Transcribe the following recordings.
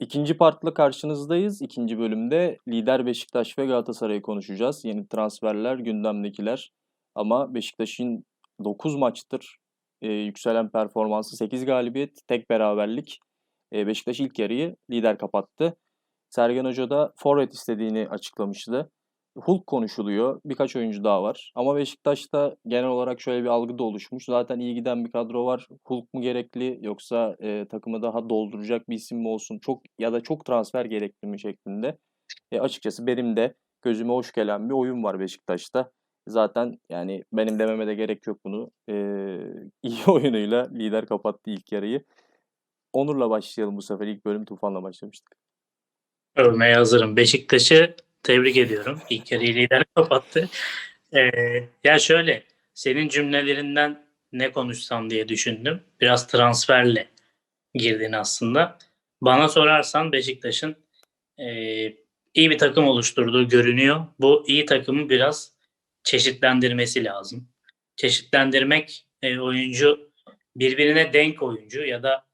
İkinci partla karşınızdayız. İkinci bölümde lider Beşiktaş ve Galatasaray'ı konuşacağız. Yeni transferler, gündemdekiler. Ama Beşiktaş'ın 9 maçtır e, yükselen performansı 8 galibiyet, tek beraberlik. E, Beşiktaş ilk yarıyı lider kapattı. Sergen Hoca da forvet istediğini açıklamıştı. Hulk konuşuluyor. Birkaç oyuncu daha var. Ama Beşiktaş'ta genel olarak şöyle bir algı da oluşmuş. Zaten iyi giden bir kadro var. Hulk mu gerekli yoksa e, takımı daha dolduracak bir isim mi olsun? Çok ya da çok transfer gerekli mi şeklinde. E, açıkçası benim de gözüme hoş gelen bir oyun var Beşiktaş'ta. Zaten yani benim dememe de gerek yok bunu. E, iyi oyunuyla lider kapattı ilk yarıyı. Onur'la başlayalım bu sefer. İlk bölüm Tufan'la başlamıştık. Övmeye hazırım. Beşiktaş'ı tebrik ediyorum. İlk yarıyı lider kapattı. Ee, ya şöyle, senin cümlelerinden ne konuşsam diye düşündüm. Biraz transferle girdin aslında. Bana sorarsan Beşiktaş'ın e, iyi bir takım oluşturduğu görünüyor. Bu iyi takımı biraz çeşitlendirmesi lazım. Çeşitlendirmek e, oyuncu birbirine denk oyuncu ya da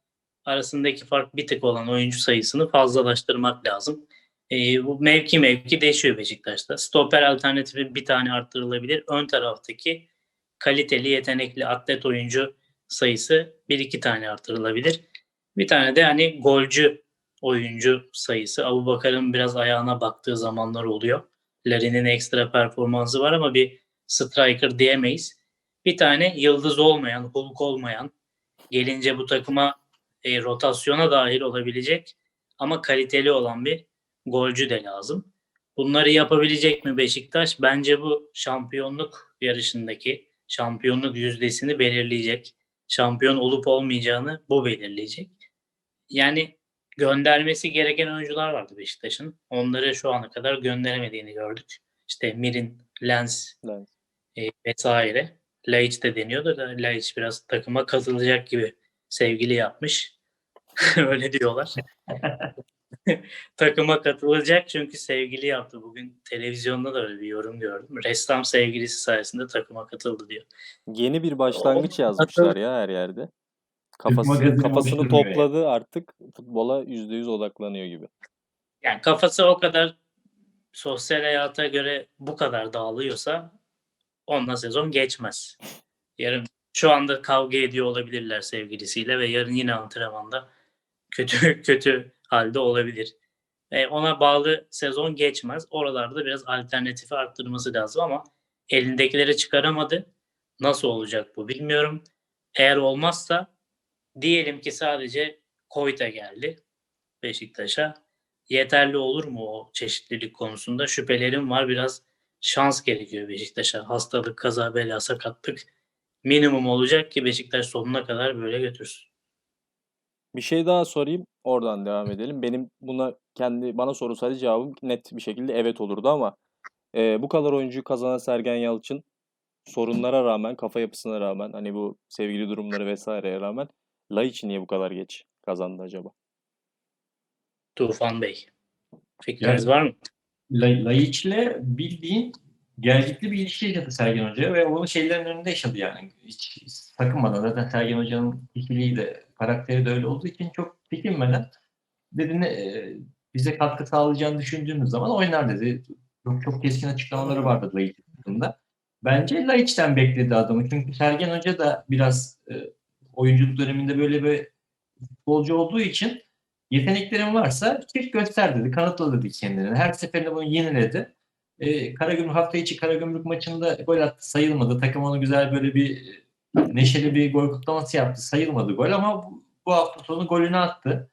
arasındaki fark bir tık olan oyuncu sayısını fazlalaştırmak lazım. E, bu mevki mevki değişiyor Beşiktaş'ta. Stoper alternatifi bir tane arttırılabilir. Ön taraftaki kaliteli, yetenekli atlet oyuncu sayısı bir iki tane artırılabilir. Bir tane de hani golcü oyuncu sayısı. Abu Bakar'ın biraz ayağına baktığı zamanlar oluyor. Larin'in ekstra performansı var ama bir striker diyemeyiz. Bir tane yıldız olmayan, Hulk olmayan, gelince bu takıma e, rotasyona dahil olabilecek ama kaliteli olan bir golcü de lazım. Bunları yapabilecek mi Beşiktaş? Bence bu şampiyonluk yarışındaki şampiyonluk yüzdesini belirleyecek. Şampiyon olup olmayacağını bu belirleyecek. Yani göndermesi gereken oyuncular vardı Beşiktaş'ın. Onları şu ana kadar gönderemediğini gördük. İşte Mirin, Lens Evet. e, vesaire. Laiç de deniyordu da Laiç biraz takıma katılacak gibi sevgili yapmış. Öyle diyorlar. takıma katılacak çünkü sevgili yaptı. Bugün televizyonda da öyle bir yorum gördüm. Ressam sevgilisi sayesinde takıma katıldı diyor. Yeni bir başlangıç O- yazmışlar ya her yerde. Kafasını oluşturmuyor topladı artık futbola %100 odaklanıyor gibi. Yani kafası o kadar sosyal hayata göre bu kadar dağılıyorsa onunla sezon geçmez. Yarın şu anda kavga ediyor olabilirler sevgilisiyle ve yarın yine antrenmanda kötü kötü halde olabilir. E, ona bağlı sezon geçmez. Oralarda biraz alternatifi arttırması lazım ama elindekileri çıkaramadı. Nasıl olacak bu bilmiyorum. Eğer olmazsa diyelim ki sadece Koyta geldi Beşiktaş'a. Yeterli olur mu o çeşitlilik konusunda? Şüphelerim var. Biraz şans gerekiyor Beşiktaş'a. Hastalık, kaza, bela, sakatlık minimum olacak ki Beşiktaş sonuna kadar böyle götürsün. Bir şey daha sorayım, oradan devam edelim. Benim buna kendi bana sorulsaydı cevabım net bir şekilde evet olurdu ama e, bu kadar oyuncuyu kazanan Sergen Yalçın sorunlara rağmen, kafa yapısına rağmen, hani bu sevgili durumları vesaireye rağmen Laiç'i niye bu kadar geç kazandı acaba? Tufan Bey. Fikriniz Yani- var mı? La- Laiç'le bildiğin gelgitli bir ilişki yaşadı Sergen Hoca ve onu şeylerin önünde yaşadı yani. Hiç sakınmadan zaten Sergen Hoca'nın kişiliği de karakteri de öyle olduğu için çok çekinmeden dedi ne, e, bize katkı sağlayacağını düşündüğümüz zaman oynar dedi. Çok, çok keskin açıklamaları vardı Laiç hakkında. Bence Laiç'ten bekledi adamı. Çünkü Sergen Hoca da biraz e, oyunculuk döneminde böyle bir futbolcu olduğu için yeteneklerin varsa çık göster dedi. Kanıtla dedi kendini. Her seferinde bunu yeniledi. Ee, Karagümrük hafta içi Karagümrük maçında gol attı sayılmadı. Takım onu güzel böyle bir e, neşeli bir gol kutlaması yaptı. Sayılmadı gol ama bu, bu hafta sonu golünü attı.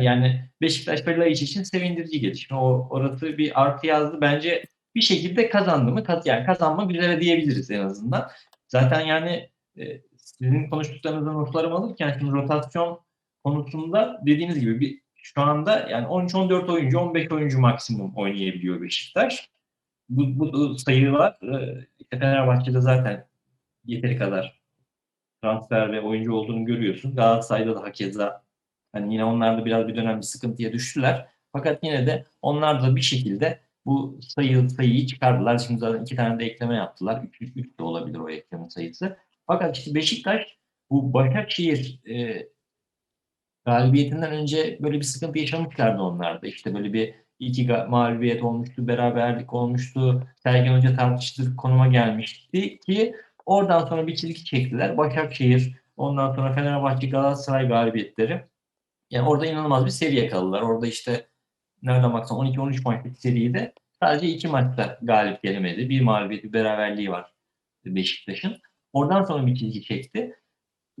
Yani Beşiktaş ve Laiç için sevindirici gelişme. O orası bir artı yazdı. Bence bir şekilde kazandı mı? Kaz, yani kazanmak üzere diyebiliriz en azından. Zaten yani e, sizin konuştuklarınızdan notlarımı alırken şimdi rotasyon konusunda dediğiniz gibi bir şu anda yani 13-14 oyuncu, 15 oyuncu maksimum oynayabiliyor Beşiktaş. Bu, bu sayılar e, işte Fenerbahçe'de zaten yeteri kadar transfer ve oyuncu olduğunu görüyorsun. Galatasaray'da da hakeza hani yine onlar da biraz bir dönem bir sıkıntıya düştüler. Fakat yine de onlar da bir şekilde bu sayı sayıyı çıkardılar. Şimdi zaten iki tane de ekleme yaptılar. 3 üç, üç de olabilir o ekleme sayısı. Fakat işte Beşiktaş bu Başakşehir e, galibiyetinden önce böyle bir sıkıntı yaşamışlardı onlarda. İşte böyle bir iki mağlubiyet olmuştu, beraberlik olmuştu. Sergen Hoca tartışılır konuma gelmişti ki oradan sonra bir çizgi çektiler. Başakşehir, ondan sonra Fenerbahçe, Galatasaray galibiyetleri. Yani orada inanılmaz bir seri yakaladılar. Orada işte nereden baksan 12-13 maçlık seride sadece iki maçta galip gelemedi. Bir mağlubiyet, bir beraberliği var Beşiktaş'ın. Oradan sonra bir çizgi çekti.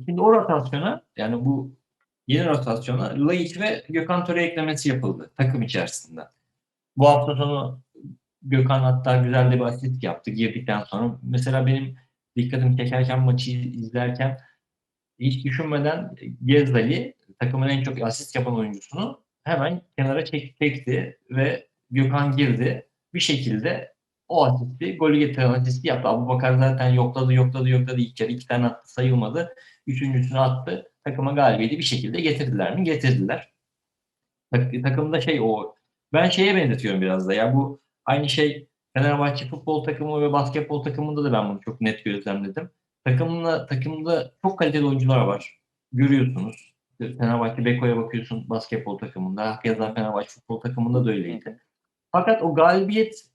Şimdi o rotasyona yani bu yeni rotasyona Laiç ve Gökhan Töre eklemesi yapıldı takım içerisinde. Bu hafta sonu Gökhan hatta güzel de bir asist yaptı girdikten sonra. Mesela benim dikkatimi çekerken maçı izlerken hiç düşünmeden Gezdali takımın en çok asist yapan oyuncusunu hemen kenara çek, çekti ve Gökhan girdi. Bir şekilde o asisti, golü getiren asisti yaptı. Abubakar zaten yokladı, yokladı, yokladı. İlk kere iki tane attı, sayılmadı. Üçüncüsünü attı. Takıma galibiyeti bir şekilde getirdiler mi? Getirdiler. Tak, takımda şey o. Ben şeye benzetiyorum biraz da. Ya bu aynı şey Fenerbahçe futbol takımı ve basketbol takımında da ben bunu çok net gözlemledim. Takımda, takımda çok kaliteli oyuncular var. Görüyorsunuz. Fenerbahçe Beko'ya bakıyorsun basketbol takımında. Hakeza Fenerbahçe futbol takımında da öyleydi. Fakat o galibiyet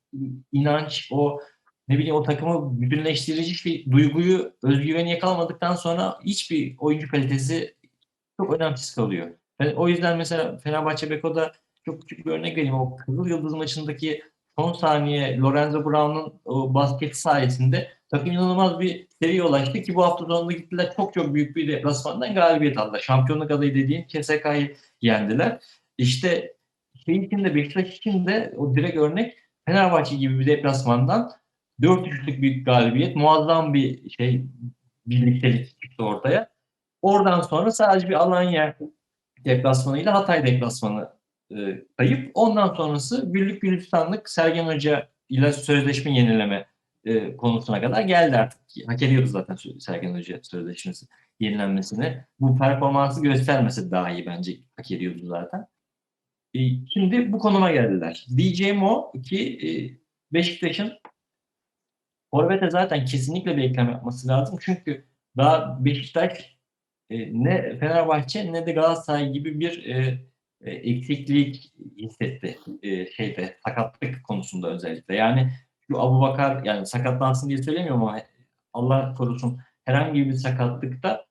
inanç, o ne bileyim o takımı bütünleştirici bir duyguyu, özgüveni yakalamadıktan sonra hiçbir oyuncu kalitesi çok önemsiz kalıyor. Yani o yüzden mesela Fenerbahçe Beko'da çok küçük bir örnek vereyim. O Kızıl Yıldız maçındaki son saniye Lorenzo Brown'un o basket sayesinde takım inanılmaz bir seriye ulaştı ki bu hafta sonunda gittiler çok çok büyük bir deplasmandan galibiyet aldılar. Şampiyonluk adayı dediğin CSK'yı yendiler. İşte şey için de Beşiktaş için de o direkt örnek Fenerbahçe gibi bir deplasmandan 4-3'lük bir galibiyet muazzam bir şey birliktelik çıktı ortaya. Oradan sonra sadece bir Alanya deplasmanıyla Hatay deplasmanı e, kayıp. Ondan sonrası birlik gülistanlık Sergen Hoca ile sözleşme yenileme e, konusuna kadar geldi artık. Hak ediyordu zaten Sergen Hoca sözleşmesi yenilenmesini. Bu performansı göstermesi daha iyi bence hak ediyordu zaten. E, şimdi bu konuma geldiler. Diyeceğim o ki e, Beşiktaş'ın Forvet'e zaten kesinlikle bir eklem yapması lazım. Çünkü daha Beşiktaş e, ne Fenerbahçe ne de Galatasaray gibi bir e, e, eksiklik hissetti e, şeyde sakatlık konusunda özellikle. Yani şu Abu Bakar yani sakatlansın diye söylemiyorum ama Allah korusun herhangi bir sakatlıkta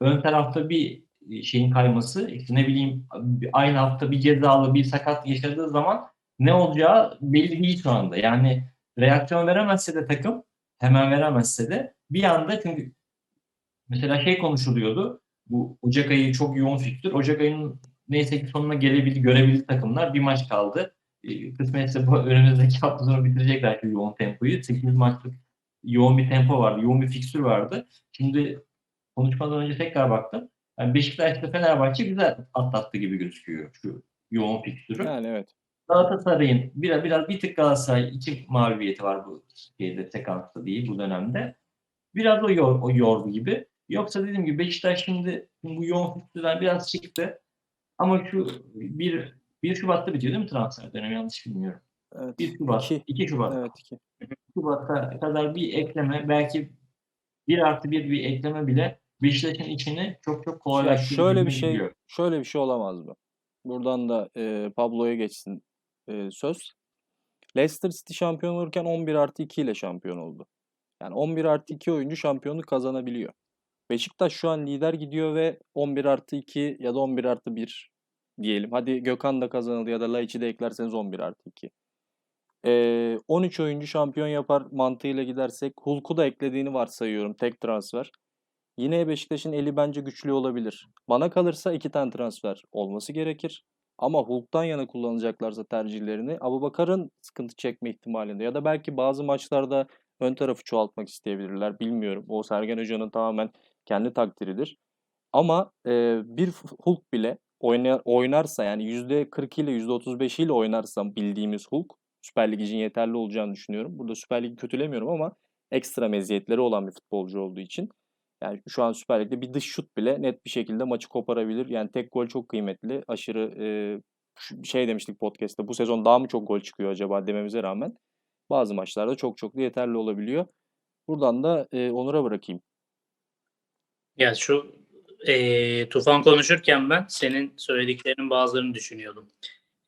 ön tarafta bir şeyin kayması, işte ne bileyim aynı hafta bir cezalı bir sakat yaşadığı zaman ne olacağı belli değil şu anda. Yani reaksiyon veremezse de takım hemen veremezse de bir anda çünkü mesela şey konuşuluyordu. Bu Ocak ayı çok yoğun fikstür. Ocak ayının neyse ki sonuna gelebildi, görebildi takımlar. Bir maç kaldı. E, kısmetse bu önümüzdeki hafta sonu bitirecekler ki yoğun tempoyu. 8 maçlık yoğun bir tempo vardı. Yoğun bir fikstür vardı. Şimdi konuşmadan önce tekrar baktım. Yani Beşiktaş'ta Fenerbahçe güzel atlattı gibi gözüküyor şu yoğun fikstürü. Yani evet. Galatasaray'ın biraz biraz bir tık Galatasaray iki mağlubiyeti var bu şeyde sekansta değil bu dönemde. Biraz o, yor, o yordu gibi. Yoksa dediğim gibi Beşiktaş şimdi bu yoğun fikstürden biraz çıktı. Ama şu bir 1 Şubat'ta bitiyor değil mi transfer dönemi yanlış bilmiyorum. Evet. 1 Şubat, İki. 2 Şubat. Evet iki. Şubat'a kadar bir ekleme belki 1 artı 1 bir ekleme bile Beşiktaş'ın içini çok çok Ya kolaylaştırır şöyle bir şey geliyor. şöyle bir şey olamaz mı? Buradan da e, Pablo'ya geçsin e, söz. Leicester City şampiyon olurken 11 artı 2 ile şampiyon oldu. Yani 11 artı 2 oyuncu şampiyonu kazanabiliyor. Beşiktaş şu an lider gidiyor ve 11 artı 2 ya da 11 artı 1 diyelim. Hadi Gökhan da kazanıldı ya da Laiç'i de eklerseniz 11 artı 2. Ee, 13 oyuncu şampiyon yapar mantığıyla gidersek Hulk'u da eklediğini varsayıyorum tek transfer. Yine Beşiktaş'ın eli bence güçlü olabilir. Bana kalırsa iki tane transfer olması gerekir. Ama Hulk'tan yana kullanacaklarsa tercihlerini Abubakar'ın sıkıntı çekme ihtimalinde ya da belki bazı maçlarda ön tarafı çoğaltmak isteyebilirler. Bilmiyorum. O Sergen Hoca'nın tamamen kendi takdiridir. Ama e, bir Hulk bile oynar, oynarsa yani %40 ile %35 ile oynarsa bildiğimiz Hulk Süper Lig için yeterli olacağını düşünüyorum. Burada Süper Lig'i kötülemiyorum ama ekstra meziyetleri olan bir futbolcu olduğu için yani şu an Süper Lig'de bir dış şut bile net bir şekilde maçı koparabilir. Yani tek gol çok kıymetli. Aşırı e, şey demiştik podcast'te bu sezon daha mı çok gol çıkıyor acaba dememize rağmen bazı maçlarda çok çok da yeterli olabiliyor. Buradan da e, Onur'a bırakayım. Ya şu e, Tufan konuşurken ben senin söylediklerinin bazılarını düşünüyordum.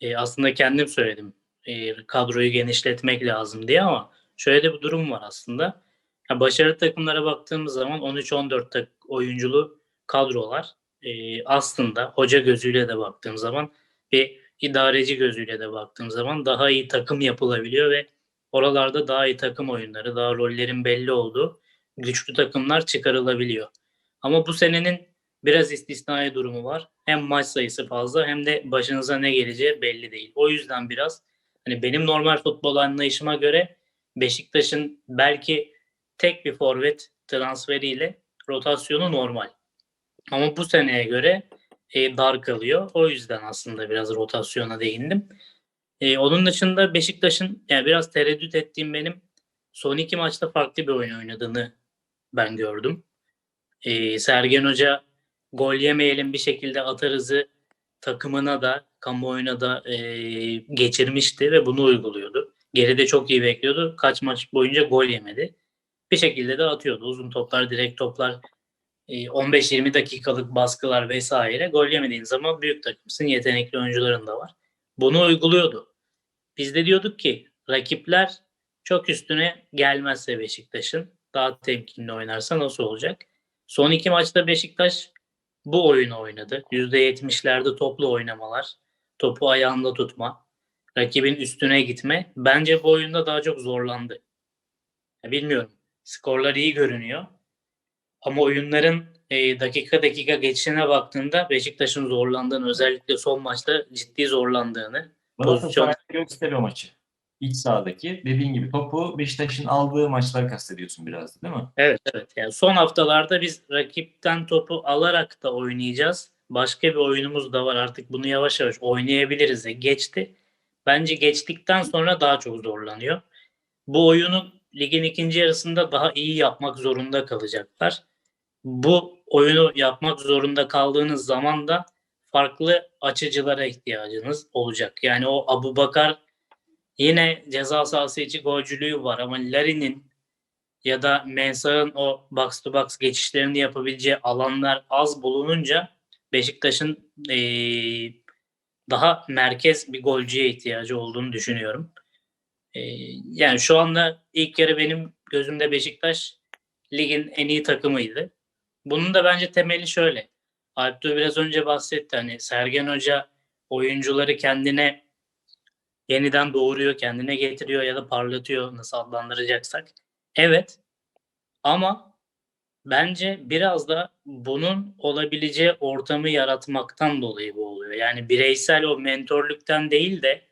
E, aslında kendim söyledim. E, kadroyu genişletmek lazım diye ama şöyle de bir durum var aslında. Ya başarılı takımlara baktığımız zaman 13-14 tak- oyunculu kadrolar e, aslında hoca gözüyle de baktığım zaman bir idareci gözüyle de baktığım zaman daha iyi takım yapılabiliyor ve oralarda daha iyi takım oyunları, daha rollerin belli olduğu güçlü takımlar çıkarılabiliyor. Ama bu senenin biraz istisnai durumu var. Hem maç sayısı fazla hem de başınıza ne geleceği belli değil. O yüzden biraz hani benim normal futbol anlayışıma göre Beşiktaş'ın belki tek bir forvet transferiyle rotasyonu normal. Ama bu seneye göre e, dar kalıyor. O yüzden aslında biraz rotasyona değindim. E, onun dışında Beşiktaş'ın yani biraz tereddüt ettiğim benim son iki maçta farklı bir oyun oynadığını ben gördüm. E, Sergen Hoca gol yemeyelim bir şekilde atarızı takımına da kamuoyuna da e, geçirmişti ve bunu uyguluyordu. Geride çok iyi bekliyordu. Kaç maç boyunca gol yemedi. Bir şekilde de atıyordu. Uzun toplar, direkt toplar, e, 15-20 dakikalık baskılar vesaire. Gol yemediğin zaman büyük takımsın. Yetenekli oyuncuların da var. Bunu uyguluyordu. Biz de diyorduk ki rakipler çok üstüne gelmezse Beşiktaş'ın daha temkinli oynarsa nasıl olacak? Son iki maçta Beşiktaş bu oyunu oynadı. %70'lerde toplu oynamalar, topu ayağında tutma, rakibin üstüne gitme. Bence bu oyunda daha çok zorlandı. Bilmiyorum. Skorlar iyi görünüyor. Ama oyunların e, dakika dakika geçişine baktığında Beşiktaş'ın zorlandığını özellikle son maçta ciddi zorlandığını Galatasaray göster o maçı. İç sahadaki dediğin gibi topu Beşiktaş'ın aldığı maçları kastediyorsun biraz da, değil mi? Evet evet. Yani son haftalarda biz rakipten topu alarak da oynayacağız. Başka bir oyunumuz da var artık bunu yavaş yavaş oynayabiliriz de geçti. Bence geçtikten sonra daha çok zorlanıyor. Bu oyunu ligin ikinci yarısında daha iyi yapmak zorunda kalacaklar. Bu oyunu yapmak zorunda kaldığınız zaman da farklı açıcılara ihtiyacınız olacak. Yani o Abu Bakar yine ceza sahası içi golcülüğü var ama Larin'in ya da Mensah'ın o box to box geçişlerini yapabileceği alanlar az bulununca Beşiktaş'ın eee, daha merkez bir golcüye ihtiyacı olduğunu düşünüyorum. Eee, yani şu anda ilk yarı benim gözümde Beşiktaş ligin en iyi takımıydı. Bunun da bence temeli şöyle. Alptu biraz önce bahsetti. Hani Sergen Hoca oyuncuları kendine yeniden doğuruyor, kendine getiriyor ya da parlatıyor nasıl adlandıracaksak. Evet. Ama bence biraz da bunun olabileceği ortamı yaratmaktan dolayı bu oluyor. Yani bireysel o mentorluktan değil de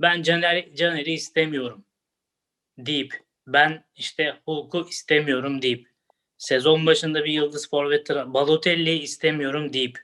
ben Caner, Caner'i istemiyorum deyip ben işte Hulk'u istemiyorum deyip sezon başında bir yıldız forvet Balotelli'yi istemiyorum deyip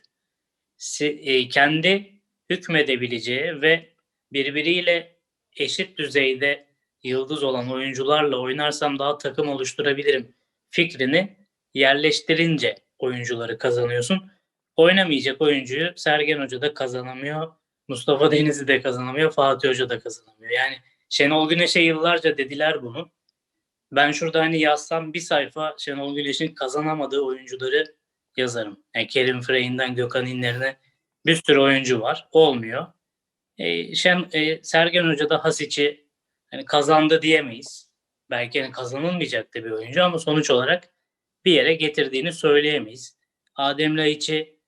e, kendi hükmedebileceği ve birbiriyle eşit düzeyde yıldız olan oyuncularla oynarsam daha takım oluşturabilirim fikrini yerleştirince oyuncuları kazanıyorsun. Oynamayacak oyuncuyu Sergen Hoca da kazanamıyor. Mustafa Denizli de kazanamıyor. Fatih Hoca da kazanamıyor. Yani Şenol Güneş'e yıllarca dediler bunu. Ben şurada hani yazsam bir sayfa Şenol Güneş'in kazanamadığı oyuncuları yazarım. Yani Kerim Frey'inden Gökhan İnler'ine bir sürü oyuncu var. Olmuyor. E, Şen, e, Sergen Hoca da Hasic'i hani kazandı diyemeyiz. Belki hani kazanılmayacak da bir oyuncu ama sonuç olarak bir yere getirdiğini söyleyemeyiz. Adem Laiç'i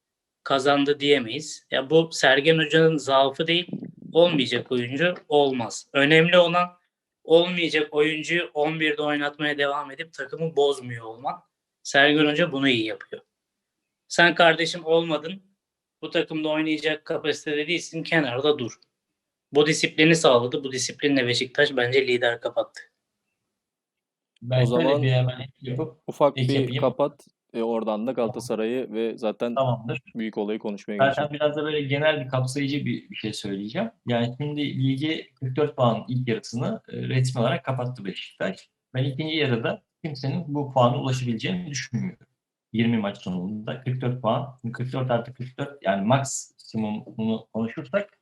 kazandı diyemeyiz. Ya bu Sergen Hoca'nın zaafı değil, olmayacak oyuncu olmaz. Önemli olan olmayacak oyuncuyu 11'de oynatmaya devam edip takımı bozmuyor olman. Sergen Hoca bunu iyi yapıyor. Sen kardeşim olmadın, bu takımda oynayacak kapasitede değilsin, kenarda dur. Bu disiplini sağladı. Bu disiplinle Beşiktaş bence lider kapattı. Ben O zaman- bir hemen yapıp Ufak bir yapayım. kapat. E, oradan da Galatasaray'ı ve zaten tamamdır. büyük olayı konuşmaya geçelim. sen biraz da böyle genel bir kapsayıcı bir, bir şey söyleyeceğim. Yani şimdi ligi 44 puan ilk yarısını e, resmi olarak kapattı Beşiktaş. Ben ikinci yarıda kimsenin bu puana ulaşabileceğini düşünmüyorum. 20 maç sonunda 44 puan. Şimdi 44 artı 44 yani maksimumunu konuşursak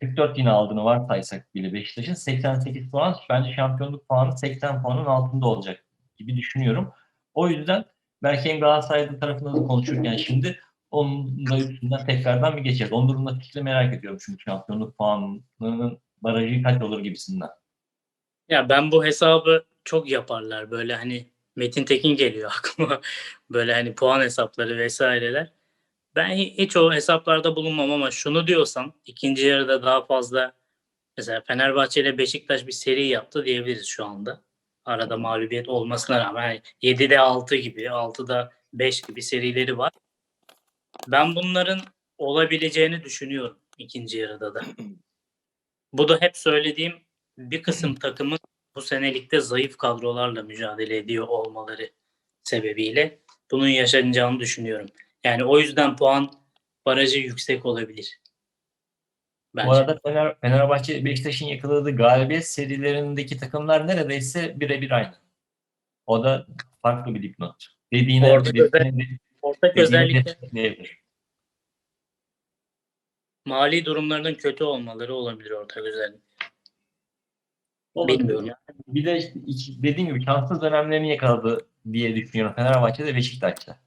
44 yine aldığını varsaysak bile Beşiktaş'ın 88 puan bence şampiyonluk puanı 80 puanın altında olacak gibi düşünüyorum. O yüzden belki hem Galatasaray tarafında da konuşurken şimdi onun da üstünden tekrardan bir geçeceğiz. Onun durumunda fikri merak ediyorum çünkü şampiyonluk puanının barajı kaç olur gibisinden. Ya ben bu hesabı çok yaparlar böyle hani Metin Tekin geliyor aklıma böyle hani puan hesapları vesaireler. Ben hi- hiç o hesaplarda bulunmam ama şunu diyorsan ikinci yarıda daha fazla mesela Fenerbahçe ile Beşiktaş bir seri yaptı diyebiliriz şu anda. Arada mağlubiyet olmasına rağmen hani 7'de 6 gibi 6'da 5 gibi serileri var. Ben bunların olabileceğini düşünüyorum ikinci yarıda da. Bu da hep söylediğim bir kısım takımın bu senelikte zayıf kadrolarla mücadele ediyor olmaları sebebiyle bunun yaşanacağını düşünüyorum. Yani o yüzden puan barajı yüksek olabilir. Bence. Bu arada Fener, Fenerbahçe Beşiktaş'ın yakaladığı galibiyet serilerindeki takımlar neredeyse birebir aynı. O da farklı bir dipnot. Dediğine, Orada dediğine, özel- Ortak dediğine özellikle destekleyebilir. mali durumlarının kötü olmaları olabilir ortak özellik. Olabilir. Bilmiyorum. Bir de işte dediğim gibi şanssız dönemlerini yakaladı diye düşünüyorum Fenerbahçe ve Beşiktaş'ta.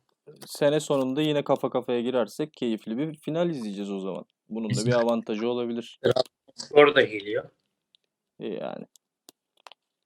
Sene sonunda yine kafa kafaya girersek keyifli bir final izleyeceğiz o zaman. Bunun da bir avantajı olabilir. Skor da geliyor. E, Yani